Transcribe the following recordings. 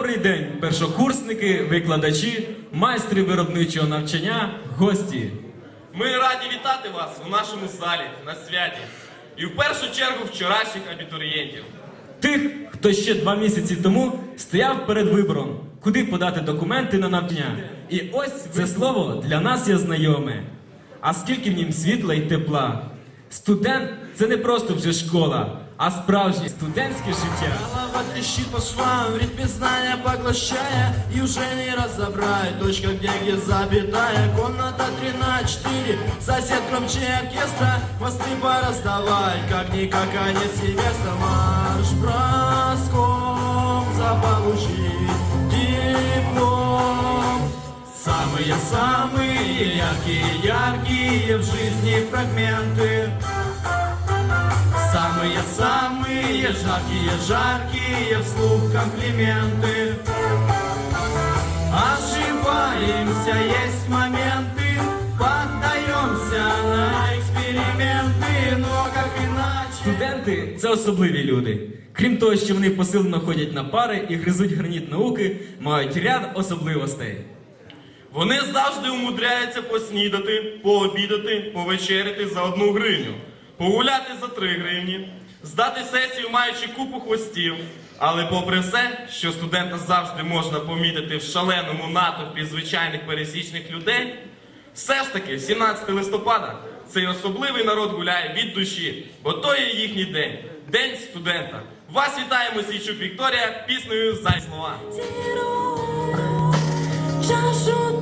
Добрий день, першокурсники, викладачі, майстри виробничого навчання, гості. Ми раді вітати вас у нашому залі на святі. І в першу чергу вчорашніх абітурієнтів. Тих, хто ще два місяці тому стояв перед вибором, куди подати документи на навчання. І ось це слово для нас є знайоме. А скільки в нім світла й тепла. Студент це не просто вже школа, а справжнє студентське життя. Голова трещит по швам, ритме знания поглощая И уже не разобрать, точка где где запятая Комната 3 на 4, сосед громче оркестра Хвосты пораздавать, как-никак конец семестра Марш броском заполучить. Диплом. Самые-самые яркие-яркие в жизни фрагменты Самые-самые жаркие-жаркие вслух комплименты Ошибаемся, есть моменты Поддаемся на эксперименты Но как иначе Студенти це особливі люди. Крім того, що вони посилено ходять на пари і гризуть граніт науки, мають ряд особливостей. Вони завжди умудряються поснідати, пообідати, повечеряти за одну гривню, погуляти за три гривні, здати сесію, маючи купу хвостів. Але попри все, що студента завжди можна помітити в шаленому натовпі звичайних пересічних людей, все ж таки 17 листопада цей особливий народ гуляє від душі, бо то є їхній день, день студента. Вас вітає Мосійчук Вікторія піснею «Зай слова. Чашу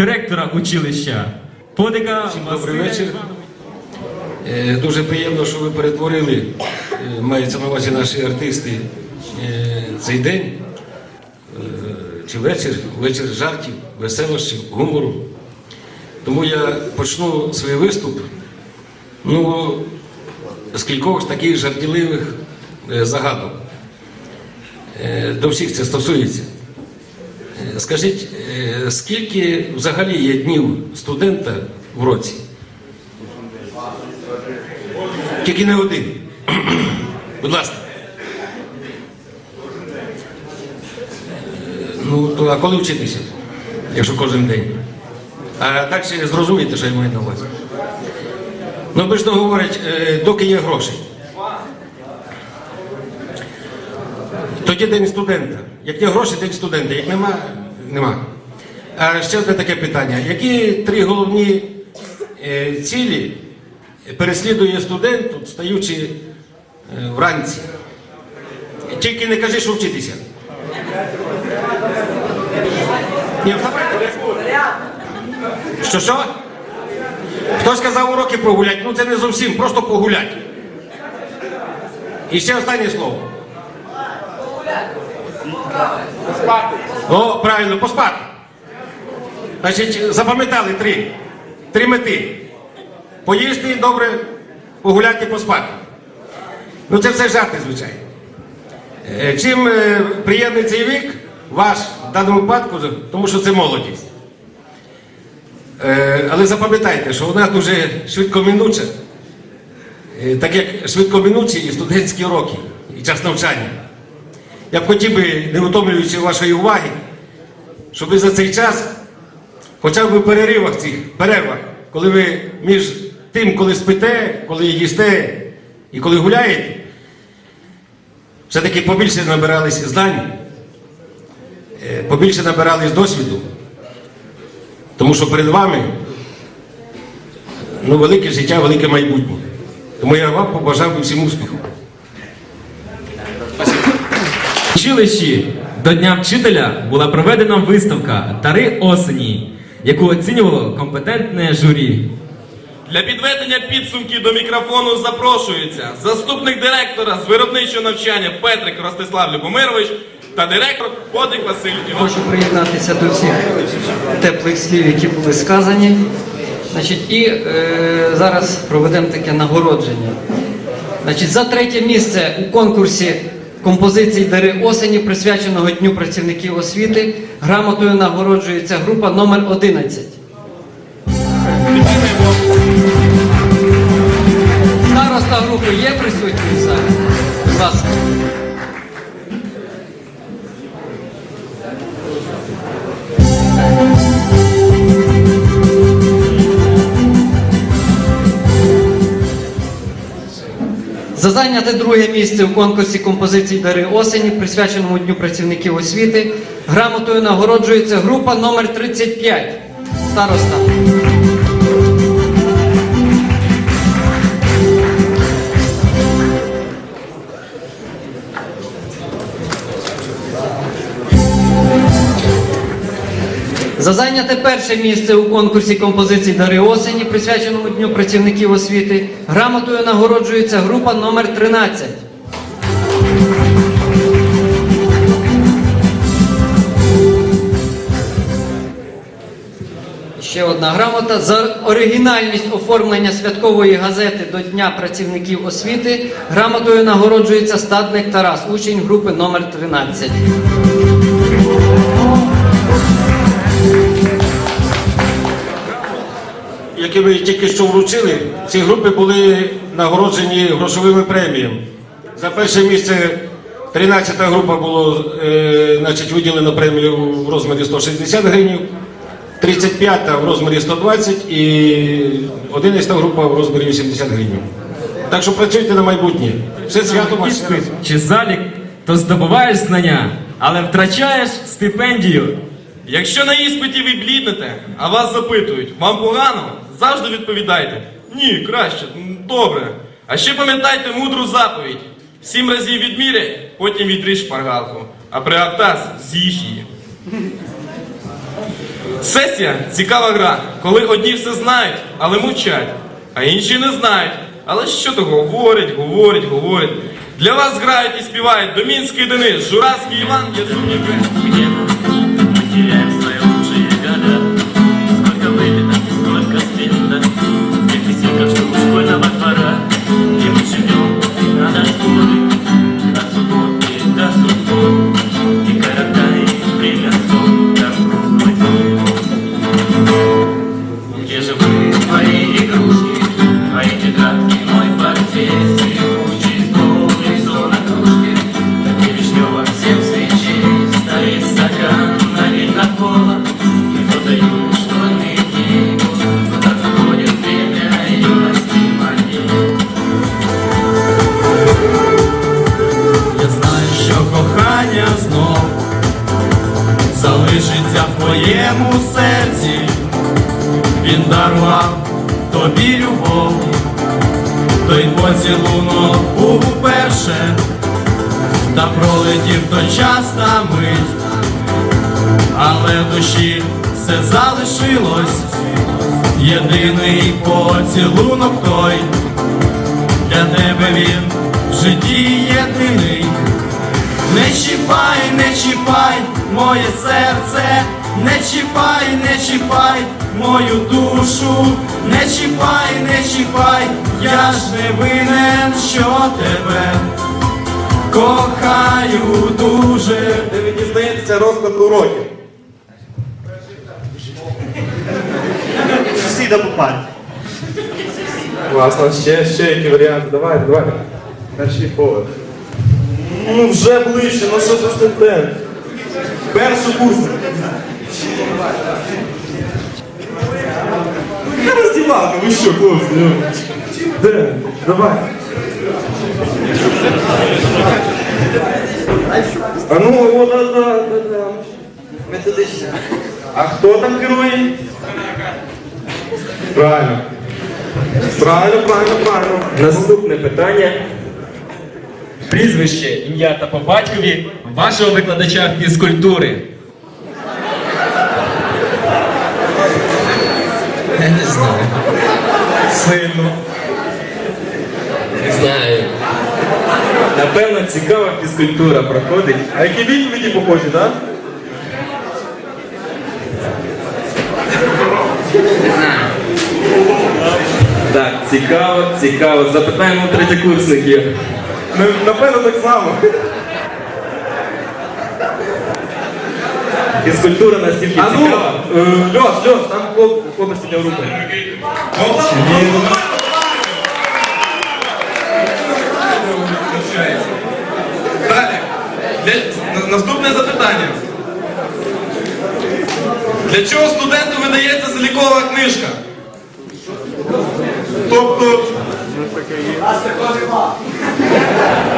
директора училища, подика Добрий вечір. Е, Дуже приємно, що ви перетворили, е, мається на увазі наші артисти, е, цей день чи вечір, вечір жартів, веселощів, гумору. Тому я почну свій виступ ну, з кількох таких жартівливих загадок. До всіх це стосується. Е, Скажіть, е, скільки взагалі є днів студента в році? Тільки не один. Будь ласка. Ну, то а коли вчитися? Якщо кожен день. А так ще зрозумієте, що я маю на увазі. Ну, обично говорять, е, доки є гроші. Тоді день студента. Як є гроші, день студента. Як нема, нема. А ще одне таке питання. Які три головні е, цілі переслідує студент, встаючи е, вранці? Тільки не кажи, що вчитися. Ні. Що що? Хтось сказав уроки прогулять, ну це не зовсім, просто погулять. І ще останнє слово. О, правильно, поспати. Значить, запам'ятали три. Три мети. Поїсти добре, погуляти, поспати. Ну це все жарти, звичайно. Е, Чим е, приємний цей вік, ваш в даному випадку, тому що це молодість. Е, Але запам'ятайте, що вона дуже швидкоминуча, Е, так як швидкоминучі і студентські роки, і час навчання. Я б хотів би, не утомлюючи вашої уваги, щоб ви за цей час, хоча б у переривах цих перервах, коли ви між тим, коли спите, коли їсте і коли гуляєте, все-таки побільше набирались знань, е, побільше набирались досвіду. Тому що перед вами ну, велике життя, велике майбутнє. Тому я вам побажав всім успіху. В училищі до Дня вчителя була проведена виставка Дари осені, яку оцінювало компетентне журі. Для підведення підсумків до мікрофону запрошується заступник директора з виробничого навчання Петрик Ростислав Любомирович та директор Подик Василь Іванович. Хочу приєднатися до всіх теплих слів, які були сказані. Значить, і е, зараз проведемо таке нагородження. Значить, за третє місце у конкурсі композицій Дари осені, присвяченого Дню працівників освіти, грамотою нагороджується група номер 11. Староста групи є присутній в? Будь ласка. За зайняте друге місце у конкурсі композицій Дари осені, присвяченому Дню працівників освіти, грамотою нагороджується група номер 35. Староста. За зайняте перше місце у конкурсі композицій Дари осені, присвяченому Дню працівників освіти, грамотою нагороджується група номер 13. Ще одна грамота за оригінальність оформлення святкової газети до Дня працівників освіти. Грамотою нагороджується стадник Тарас, учень групи номер 13. Які ви тільки що вручили, ці групи були нагороджені грошовими преміями. За перше місце 13-та група було е, значить, виділено премію в розмірі 160 гривень, 35-та в розмірі 120 і 11-та група в розмірі 80 гривень. Так що працюйте на майбутнє. Все свято ваше. Чи залік, то здобуваєш знання, але втрачаєш стипендію. Якщо на іспиті ви бліднете, а вас запитують, вам погано, завжди відповідайте. Ні, краще, добре. А ще пам'ятайте мудру заповідь. Сім разів відміряй, потім відріж шпаргалку, а при автаз з'їж її. Сесія цікава гра, коли одні все знають, але мовчать, а інші не знають. Але що то говорять, говорять, говорять. Для вас грають і співають Домінський Денис, Журавський Іван, Яцунів. В твоєму серці. Він дарував тобі любов, той поцілунок був уперше, та пролетів той час та мить, але в душі все залишилось, єдиний поцілунок той, для тебе він в житті єдиний. Не чіпай, не чіпай моє серце, не чіпай, не чіпай мою душу, не чіпай, не чіпай, я ж не винен, що тебе кохаю дуже. де мені здається розклад уроків. Сусіда по парі. Класно, ще, ще які варіанти. Давай, давай. Перший поверх. Ну вже ближче, ну що за студент? Перший курс. Я роздівалка, ви що, хлопці? Ну. Де? Давай. А ну, о, да, да, да, да. Методична. А хто там керує? Правильно. Правильно, правильно, правильно. Наступне питання. Прізвище, ім'я та по батькові вашого викладача фізкультури. Я не знаю. Сильно. Не знаю. Напевно, цікава фізкультура проходить. А які відповіді похожі, так? Так, цікаво, цікаво. Запитаємо у третєкурсників. Напевно, так само. Фізкультура настільки А ну, цікава. е, Льош, Льош, там хлоп- хлопець підняв руку. Далі. Для- Наступне запитання. Для чого студенту видається залікова книжка? Тобто,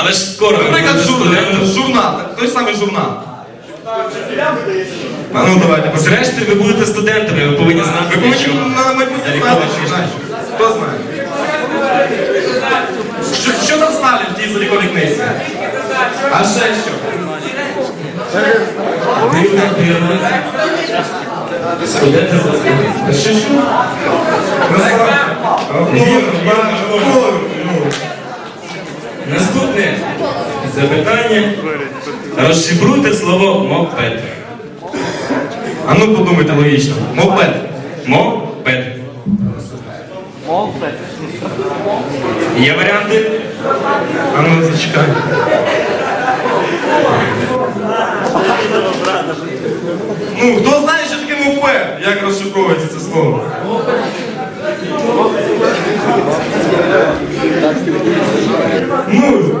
Але ж скоро наприклад, журнал, журнал, той самий журнал. А ну давайте, посередньо. Зрештою, ви будете студентами, ви повинні знати, Ви повинні на майбутнє знати, що знаєш. Хто знає? Що, що там знали в тій заліковій книзі? А ще що? Дивно. Студенти А ще що? Наступне запитання. Розшифруйте слово мопед. А ну подумайте логічно. Мопед. Мопед. Є варіанти? А ну зачекай. Ну, хто знає, що таке мопед? Як розшифровується це слово? Ну,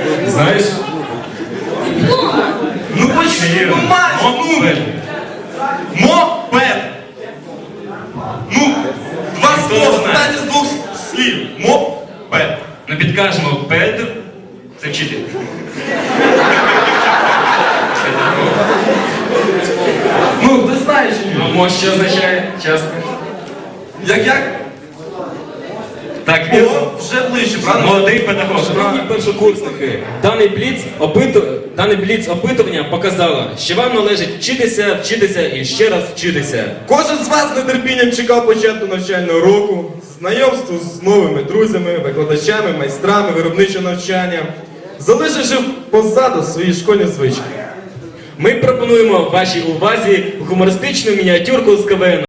Знаєш? ну почти, ну майже, ну. Мопед. Мопед. Ну, два Хто слова, знає? складайте з двох слів. Мопед. Ну підкажемо, пед це вчитель. Ну, ти знаєш чи ні? А мо що означає часто? Як як? Так, О, вже ближче, правда? Молодий педагог. Шановні першокурсники, даний бліц, опиту... даний бліц опитування показало, що вам належить вчитися, вчитися і ще раз вчитися. Кожен з вас з нетерпінням чекав початку навчального року, знайомству з новими друзями, викладачами, майстрами, виробничого навчання, залишивши позаду свої школьні звички. Ми пропонуємо вашій увазі гумористичну мініатюрку з КВН.